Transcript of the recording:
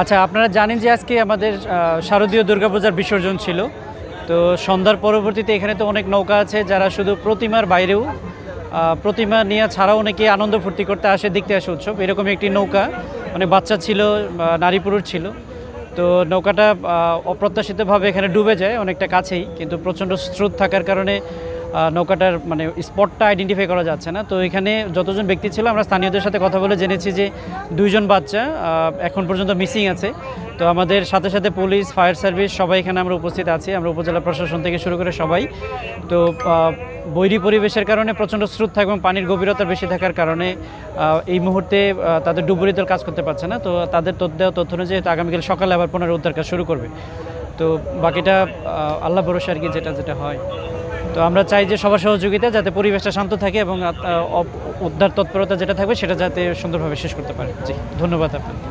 আচ্ছা আপনারা জানেন যে আজকে আমাদের শারদীয় দুর্গাপূজার বিসর্জন ছিল। তো সন্ধ্যার পরবর্তীতে এখানে তো অনেক নৌকা আছে, যারা শুধু প্রতিমার বাইরেও প্রতিমা নিয়ে ছাড়াও অনেকে আনন্দ ফুর্তি করতে আসে, দেখতে আসে উৎসব। এরকম একটি নৌকা মানে বাচ্চা ছিল নারী পুরুষ ছিল। তো নৌকাটা অপ্রত্যাশিতভাবে এখানে ডুবে যায়, অনেকটা কাছেই, কিন্তু প্রচণ্ড স্রোত থাকার কারণে নৌকাটার মানে স্পটটা আইডেন্টিফাই করা যাচ্ছে না। তো এখানে যতজন ব্যক্তি ছিল, আমরা স্থানীয়দের সাথে কথা বলে জেনেছি যে দুইজন বাচ্চা এখন পর্যন্ত মিসিং আছে। তো আমাদের সাথে সাথে পুলিশ ফায়ার সার্ভিস সবাই এখানে আমরা উপস্থিত আছি। আমরা উপজেলা প্রশাসন থেকে শুরু করে সবাই। তো বৈরী পরিবেশের কারণে প্রচণ্ড স্রোত থাকে এবং পানির গভীরতা বেশি থাকার কারণে এই মুহূর্তে তাদের ডুবুরি দল কাজ করতে পারছে না। তো তাদের তথ্য দেওয়া তথ্য অনুযায়ী আগামীকাল সকালে আবার পুনরুদ্ধার কাজ শুরু করবে। তো বাকিটা আল্লাহ ভরসা আর কি যেটা যেটা হয়। তো আমরা চাই যে সবার সহযোগিতা যাতে পরিবেশটা শান্ত থাকে এবং উদ্ধার তৎপরতা যেটা থাকবে সেটা যাতে সুন্দরভাবে শেষ করতে পারে। জি, ধন্যবাদ আপনাকে।